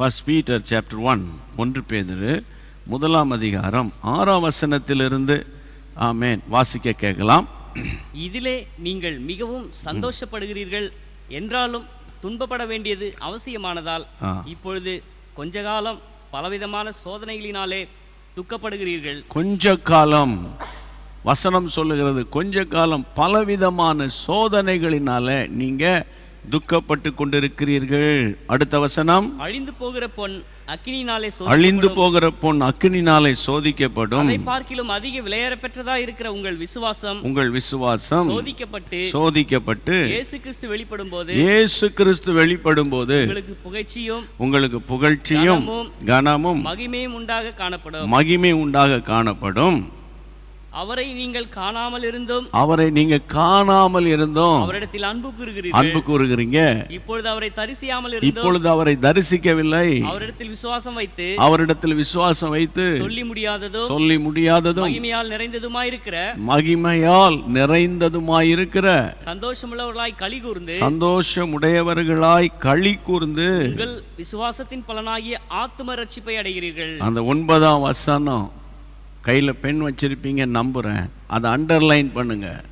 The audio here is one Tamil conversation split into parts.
ஃபர்ஸ்ட் பீட்டர் சாப்டர் ஒன் ஒன்று பேதுரு முதலாம் அதிகாரம் ஆறாம் வசனத்திலிருந்து ஆமேன் வாசிக்க கேட்கலாம் இதிலே நீங்கள் மிகவும் சந்தோஷப்படுகிறீர்கள் என்றாலும் துன்பப்பட வேண்டியது அவசியமானதால். இப்பொழுது கொஞ்ச காலம் பலவிதமான சோதனைகளினாலே துக்கப்படுகிறீர்கள் கொஞ்ச காலம் வசனம் சொல்லுகிறது கொஞ்ச காலம் பலவிதமான சோதனைகளினால நீங்க துக்கப்பட்டு கொண்டிருக்கிறீர்கள். அடுத்த வசனம். அழிந்து போகிற பொன் அக்கினினாலே அழிந்து. போகிற பொன் அக்கினினாலே சோதிக்கப்படும். அதை பார்க்கிலும் அதிக விலையேற பெற்றதா இருக்கிற உங்கள் விசுவாசம்? உங்கள் விசுவாசம் சோதிக்கப்பட்டு சோதிக்கப்பட்டு இயேசு கிறிஸ்து வெளிப்படும் போது இயேசு கிறிஸ்து வெளிப்படும் போது உங்களுக்கு புகழ்ச்சியும் உங்களுக்கு புகழ்ச்சியும் கனமும் மகிமையும் உண்டாக காணப்படும். மகிமை உண்டாக காணப்படும். அவரை நீங்கள் காணாமல் இருந்தும் அவரை நீங்க காணாமல் இருந்தோம் அவரிடத்தில் அன்பு கூறுகிறீர்கள். அன்பு கூறுகிறீங்க. இப்பொழுது அவரை தரிசியாமல் இருந்தும் இப்பொழுது அவரை தரிசிக்கவில்லை. அவரிடத்தில் விசுவாசம் வைத்து அவரிடத்தில் விசுவாசம் வைத்து சொல்லி முடியாததும் சொல்லி முடியாததும் மகிமையால் நிறைந்ததுமாயிருக்கிற மகிமையால் நிறைந்ததுமாயிருக்கிற சந்தோஷமுள்ளவர்களாய் களி கூர்ந்து சந்தோஷமுடையவர்களாய் களி கூர்ந்து உங்கள் விசுவாசத்தின் பலனாகிய ஆத்தும ரட்சிப்பை அடைகிறீர்கள். அந்த ஒன்பதாம் வசனம் கையில் பெண் வச்சிருப்பீங்க நம்புகிறேன் அதை அண்டர்லைன் பண்ணுங்கள்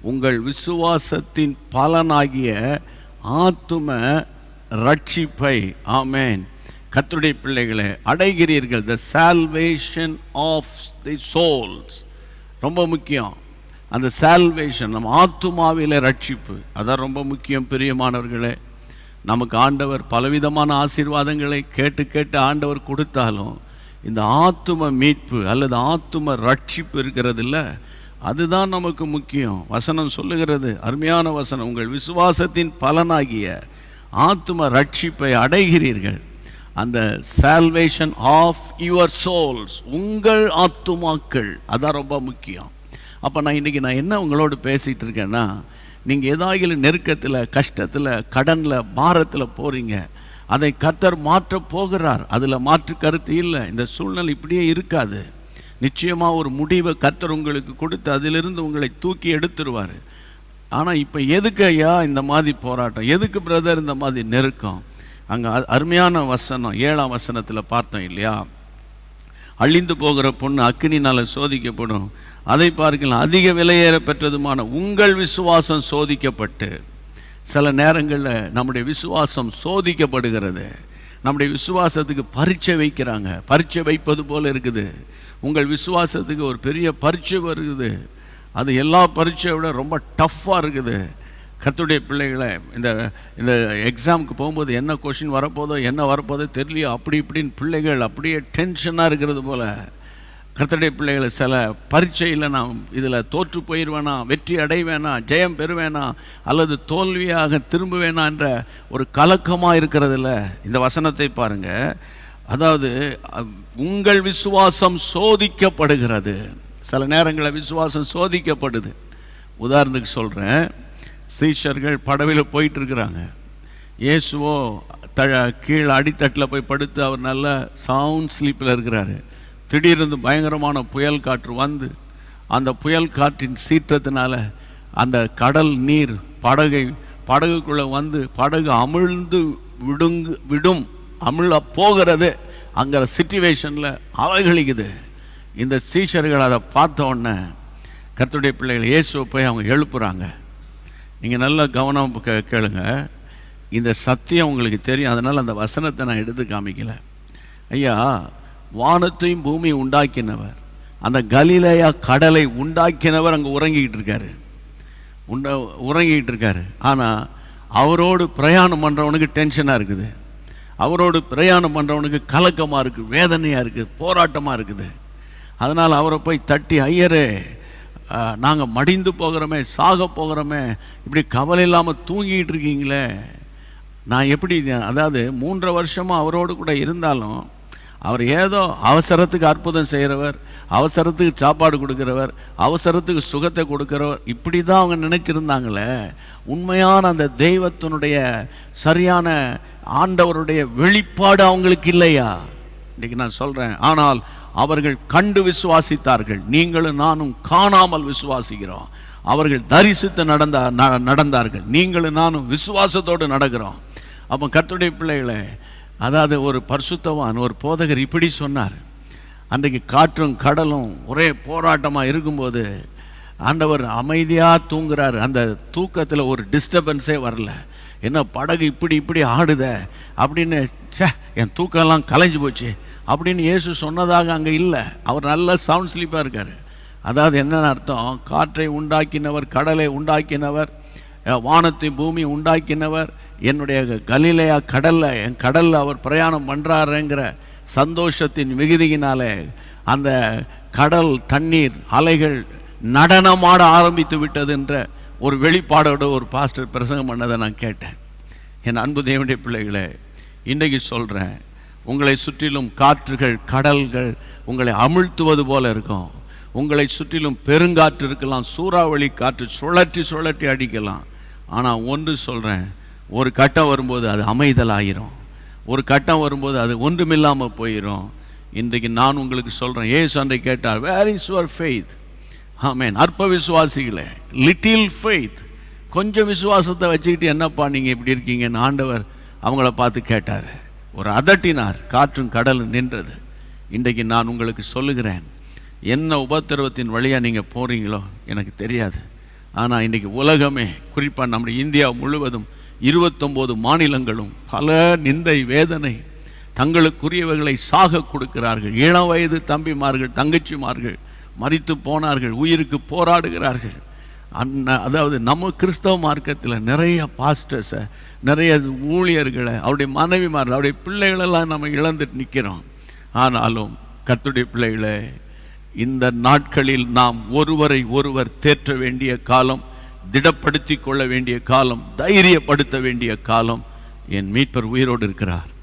உங்கள் விசுவாசத்தின் பலனாகிய ஆத்தும ரட்சிப்பை ஆமேன். கத்துடைய பிள்ளைகளை அடைகிறீர்கள். The salvation of the souls ரொம்ப முக்கியம். அந்த சால்வேஷன் நம்ம ஆத்துமாவில ரட்சிப்பு. அதான் ரொம்ப முக்கியம் பிரியமானவர்களே. நமக்கு ஆண்டவர் பலவிதமான ஆசீர்வாதங்களை கேட்டு கேட்டு ஆண்டவர் கொடுத்தாலும் இந்த ஆத்தும மீட்பு அல்லது ஆத்தும ரட்சிப்பு இருக்கிறது இல்லை அதுதான் நமக்கு முக்கியம். வசனம் சொல்லுகிறது அருமையான வசனம் உங்கள் விசுவாசத்தின் பலனாகிய ஆத்தும ரட்சிப்பை அடைகிறீர்கள். அந்த சால்வேஷன் ஆஃப் யுவர் சோல்ஸ் உங்கள் ஆத்துமாக்கள். அதான் ரொம்ப முக்கியம். அப்போ நான் இன்னைக்கு நான் என்ன உங்களோடு பேசிகிட்டு இருக்கேன்னா நீங்கள் ஏதாயிலும் நெருக்கத்தில் கஷ்டத்தில் கடனில் பாரத்தில் போகிறீங்க அதை கத்தர் மாற்ற போகிறார். அதில் மாற்று கருத்து இல்லை. இந்த சூழ்நிலை இப்படியே இருக்காது. நிச்சயமாக ஒரு முடிவை கத்தர் உங்களுக்கு கொடுத்து அதிலிருந்து உங்களை தூக்கி எடுத்துருவார். ஆனால் இப்போ எதுக்கு ஐயா இந்த மாதிரி போராட்டம்? எதுக்கு பிரதர் இந்த மாதிரி நெருக்கம்? அங்கே அருமையான வசனம் ஏழாம் வசனத்தில் பார்த்தோம் இல்லையா? அழிந்து போகிற பொண்ணு அக்னினால் சோதிக்கப்படும். அதை பார்க்கலாம். அதிக விலையேற பெற்றதுமான உங்கள் விசுவாசம் சோதிக்கப்பட்டு. சில நேரங்களில் நம்முடைய விசுவாசம் சோதிக்கப்படுகிறது. நம்முடைய விசுவாசத்துக்கு பரீட்சை வைக்கிறாங்க. பரீட்சை வைப்பது போல் இருக்குது. உங்கள் விசுவாசத்துக்கு ஒரு பெரிய பரீட்சை வருது. அது எல்லா பரீட்சையை விட ரொம்ப டஃப்பாக இருக்குது. கத்துடைய பிள்ளைகளை இந்த இந்த எக்ஸாமுக்கு போகும்போது என்ன கொஷின் வரப்போதோ என்ன வரப்போதோ தெரியலையோ அப்படி இப்படின்னு பிள்ளைகள் அப்படியே டென்ஷனாக இருக்கிறது போல். கர்த்தடைய பிள்ளைகளை சில பரீட்சையில் நான் இதில் தோற்று போயிடுவேனா வெற்றி அடைவேனா ஜெயம் பெறுவேனா அல்லது தோல்வியாக திரும்புவேனா என்ற ஒரு கலக்கமாக இருக்கிறதுல இந்த வசனத்தை பாருங்கள் அதாவது உங்கள் விசுவாசம் சோதிக்கப்படுகிறது. சில நேரங்களில் விசுவாசம் சோதிக்கப்படுது. உதாரணத்துக்கு சொல்கிறேன் ஸ்ரீஷர்கள் படவில் போயிட்டுருக்கிறாங்க இயேசுவோ த கீழே அடித்தட்டில் போய் படுத்து அவர் நல்ல சவுண்ட் ஸ்லீப்பில் இருக்கிறாரு. திடீர்னு பயங்கரமான புயல் காற்று வந்து அந்த புயல் காற்றின் சீற்றத்தினால அந்த கடல் நீர் படகை படகுக்குள்ளே வந்து படகு அமிழ்ந்து விடுங்கு விடும் அமிழ போகிறது. அங்கே சுச்சுவேஷனில் அவைகளிக்குது இந்த சீஷர்கள் அதை பார்த்த உடனே கத்துடைய பிள்ளைகள் இயேசுவை போய் அவங்க எழுப்புறாங்க. நீங்கள் நல்லா கவனம் கே கேளுங்க. இந்த சத்தியம் உங்களுக்கு தெரியும். அதனால் அந்த வசனத்தை நான் எடுத்து காமிக்கல. ஐயா வானத்தையும் பூமியை உண்டாக்கினவர். அந்த கலிலேயா கடலை உண்டாக்கினவர் அங்கே உறங்கிக்கிட்டு இருக்காரு. உண்ட உறங்கிக்கிட்டு இருக்காரு. ஆனால் அவரோடு பிரயாணம் பண்ணுறவனுக்கு டென்ஷனாக இருக்குது. அவரோடு பிரயாணம் பண்ணுறவனுக்கு கலக்கமாக இருக்குது வேதனையாக இருக்குது போராட்டமாக இருக்குது. அதனால் அவரை போய் தட்டி ஐயரே நாங்கள் மடிந்து போகிறோமே சாக போகிறோமே இப்படி கவலை இல்லாமல் தூங்கிட்டு இருக்கீங்களே. நான் எப்படி அதாவது மூன்றரை வருஷமாக அவரோடு கூட இருந்தாலும் அவர் ஏதோ அவசரத்துக்கு அற்புதம் செய்கிறவர் அவசரத்துக்கு சாப்பாடு கொடுக்குறவர் அவசரத்துக்கு சுகத்தை கொடுக்குறவர். இப்படி தான் அவங்க நினைச்சிருந்தாங்களே. உண்மையான அந்த தெய்வத்தினுடைய சரியான ஆண்டவருடைய வெளிப்பாடு அவங்களுக்கு இல்லையா? இன்றைக்கி நான் சொல்கிறேன் ஆனால் அவர்கள் கண்டு விசுவாசித்தார்கள். நீங்களும் நானும் காணாமல் விசுவாசிக்கிறோம். அவர்கள் தரிசித்து நடந்தா ந- நடந்தார்கள். நீங்களும் நானும் விசுவாசத்தோடு நடக்கிறோம். அப்போ கத்துடைய பிள்ளைகளை அதாவது ஒரு பரிசுத்தவான் ஒரு போதகர் இப்படி சொன்னார். அன்றைக்கு காற்றும் கடலும் ஒரே போராட்டமாக இருக்கும்போது ஆண்டவர் அமைதியாக தூங்குறாரு. அந்த தூக்கத்தில் ஒரு டிஸ்டர்பன்ஸே வரல. என்ன படகு இப்படி இப்படி ஆடுதே? அப்படின்னு சே என் தூக்கம்லாம் கலைஞ்சு போச்சு. அப்படின்னு இயேசு சொன்னதாக அங்கே இல்லை. அவர் நல்ல சவுண்ட் ஸ்லீப்பாக இருக்கார். அதாவது என்னென்ன அர்த்தம்? காற்றை உண்டாக்கினவர் கடலை உண்டாக்கினவர் வானத்தை பூமி உண்டாக்கினவர் என்னுடைய கலிலையா கடலில் என் கடலில் அவர் பிரயாணம் பண்ணுறாருங்கிற சந்தோஷத்தின் மிகுதியினாலே அந்த கடல் தண்ணீர் அலைகள் நடனமாட ஆரம்பித்து விட்டது என்ற ஒரு வெளிப்பாடோடு ஒரு பாஸ்டர் பிரசங்கம் பண்ணதை நான் கேட்டேன். என் அன்பு தேவனுடைய பிள்ளைகளே இன்றைக்கு சொல்கிறேன் உங்களை சுற்றிலும் காற்றுகள் கடல்கள் உங்களை அமிழ்த்துவது போல இருக்கும். உங்களை சுற்றிலும் பெருங்காற்று இருக்கலாம் சூறாவளி காற்று சுழற்றி சுழற்றி அடிக்கலாம். ஆனால் ஒன்று சொல்கிறேன் ஒரு கட்டம் வரும்போது அது அமைதலாயிரும். ஒரு கட்டம் வரும்போது அது ஒன்றுமில்லாமல் போயிடும் இன்றைக்கு நான் உங்களுக்கு சொல்கிறேன் ஏசு அன்றை கேட்டார் வேர் இஸ் யுவர் ஃபெய்த் ஆமேன் அற்ப விசுவாசிகளே லிட்டில் ஃபெய்த் கொஞ்சம் விசுவாசத்தை வச்சுக்கிட்டு என்னப்பா நீங்கள் இப்படி இருக்கீங்கன்னு ஆண்டவர் அவங்கள பார்த்து கேட்டார். ஒரு அதட்டினார் காற்றும் கடலும் நின்றது. இன்றைக்கு நான் உங்களுக்கு சொல்லுகிறேன் என்ன உபத்திரவத்தின் வழியாக நீங்கள் போகிறீங்களோ எனக்கு தெரியாது. ஆனால் இன்றைக்கி உலகமே குறிப்பாக நம்முடைய இந்தியா முழுவதும் இருபத்தொம்போது மாநிலங்களும் பல நிந்தை வேதனை தங்களுக்குரியவர்களை சாக கொடுக்கிறார்கள். இளம் வயது தம்பிமார்கள் தங்கச்சிமார்கள் மறித்து போனார்கள் உயிருக்கு போராடுகிறார்கள். அண்ண அதாவது நம்ம கிறிஸ்தவ மார்க்கத்தில் நிறைய பாஸ்டர்ஸை நிறைய ஊழியர்களை அவருடைய மனைவிமார்கள் அவருடைய பிள்ளைகளெல்லாம் நம்ம இழந்துட்டு நிற்கிறோம் ஆனாலும் கத்துடைய பிள்ளைகளை இந்த நாட்களில் நாம் ஒருவரை ஒருவர் தேற்ற வேண்டிய காலம் திடப்படுத்தி கொள்ள வேண்டிய காலம் தைரியப்படுத்த வேண்டிய காலம். என் மீட்பர் உயிரோடு இருக்கிறார்.